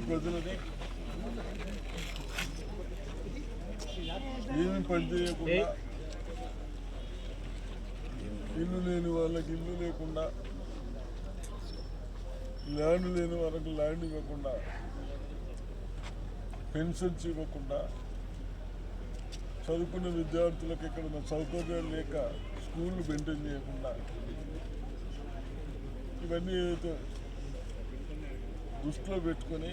మండల ఏమి పని చేయకుండా ఇల్లు లేని వాళ్ళకి ఇల్లు లేకుండా ల్యాండ్ లేని వాళ్ళకి ల్యాండ్ ఇవ్వకుండా పెన్షన్స్ ఇవ్వకుండా చదువుకున్న విద్యార్థులకు ఇక్కడ సౌకర్యాలు లేక స్కూళ్ళు మెయింటైన్ చేయకుండా ఇవన్నీ ఏదైతే దృష్టిలో పెట్టుకొని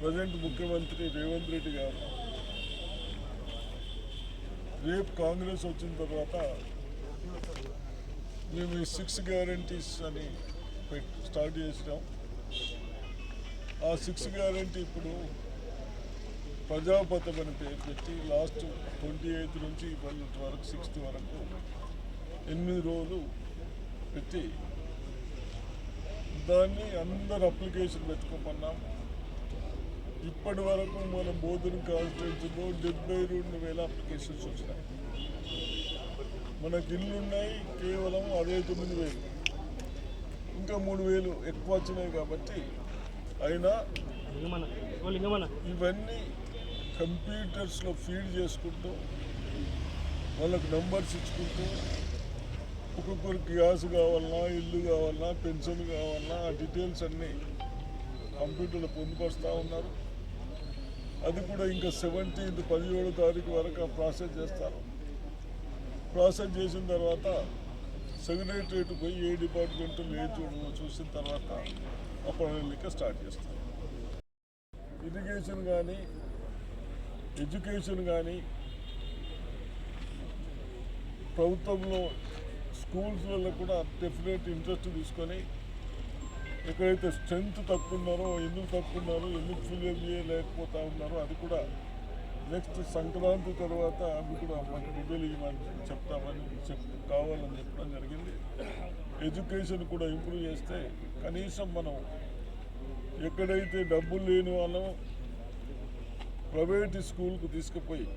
ప్రజెంట్ ముఖ్యమంత్రి రేవంత్ రెడ్డి గారు రేపు కాంగ్రెస్ వచ్చిన తర్వాత మేము ఈ సిక్స్ గ్యారంటీస్ అని స్టార్ట్ చేసినాం. ఆ సిక్స్ గ్యారంటీ ఇప్పుడు ప్రజాపథం అని పేరు పెట్టి లాస్ట్ ట్వంటీ ఎయిత్ నుంచి ఇవాళ వరకు సిక్స్త్ వరకు ఎనిమిది రోజులు పెట్టి దాన్ని అందరు అప్లికేషన్ పెట్టుకోమన్నాం. ఇప్పటి వరకు మన బోధన కాన్స్టిట్యూన్సీలో డెబ్బై రెండు వేల అప్లికేషన్స్ వచ్చినాయి. మనకి ఇల్లు ఉన్నాయి కేవలం అరవై తొమ్మిది వేలు. ఇంకా మూడు వేలు ఎక్కువ వచ్చినాయి కాబట్టి అయినా ఇవన్నీ కంప్యూటర్స్లో ఫీడ్ చేసుకుంటూ వాళ్ళకి నంబర్స్ ఇచ్చుకుంటూ ఒక్కొక్కరికి గ్యాస్ కావాలన్నా ఇల్లు కావాలన్నా పెన్షన్ కావాలన్నా ఆ డీటెయిల్స్ అన్నీ కంప్యూటర్లో పొందుపరుస్తూ ఉన్నారు. అది కూడా ఇంకా సెవెంటీన్త్ పదిహేడో తారీఖు వరకు ప్రాసెస్ చేస్తారు. ప్రాసెస్ చేసిన తర్వాత సెక్రటరియట్ పోయి ఏ డిపార్ట్మెంట్ ఏ చూసిన తర్వాత ఆ లెక్క స్టార్ట్ చేస్తారు. ఇరిగేషన్ కానీ ఎడ్యుకేషన్ కానీ ప్రభుత్వంలో స్కూల్స్లలో కూడా డెఫినెట్ ఇంట్రెస్ట్ తీసుకొని ఎక్కడైతే స్ట్రెంగ్త్ తక్కున్నారో ఎందుకు తక్కున్నారో ఎందుకు ఫిల్ చేయలేకపోతా ఉన్నారో అది కూడా నెక్స్ట్ సంక్రాంతి తర్వాత అవి కూడా మనకి డీటెయిల్ ఇవ్వాలని చెప్తామని చెప్ కావాలని చెప్పడం జరిగింది. ఎడ్యుకేషన్ కూడా ఇంప్రూవ్ చేస్తే కనీసం మనం ఎక్కడైతే డబ్బులు లేని వాళ్ళం ప్రైవేట్ స్కూల్కు తీసుకుపోయి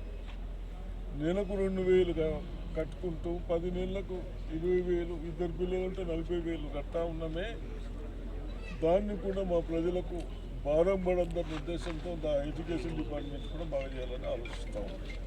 నెలకు రెండు వేలుగా కట్టుకుంటూ పది నెలలకు ఇరవై వేలు ఇద్దరు పిల్లలు ఉంటే నలభై వేలు కట్టా ఉన్నామే. దాన్ని కూడా మా ప్రజలకు భారం పడద్దన్న ఉద్దేశంతో దా ఎడ్యుకేషన్ డిపార్ట్మెంట్ కూడా బాగా చేయాలని ఆలోచిస్తూ ఉన్నాం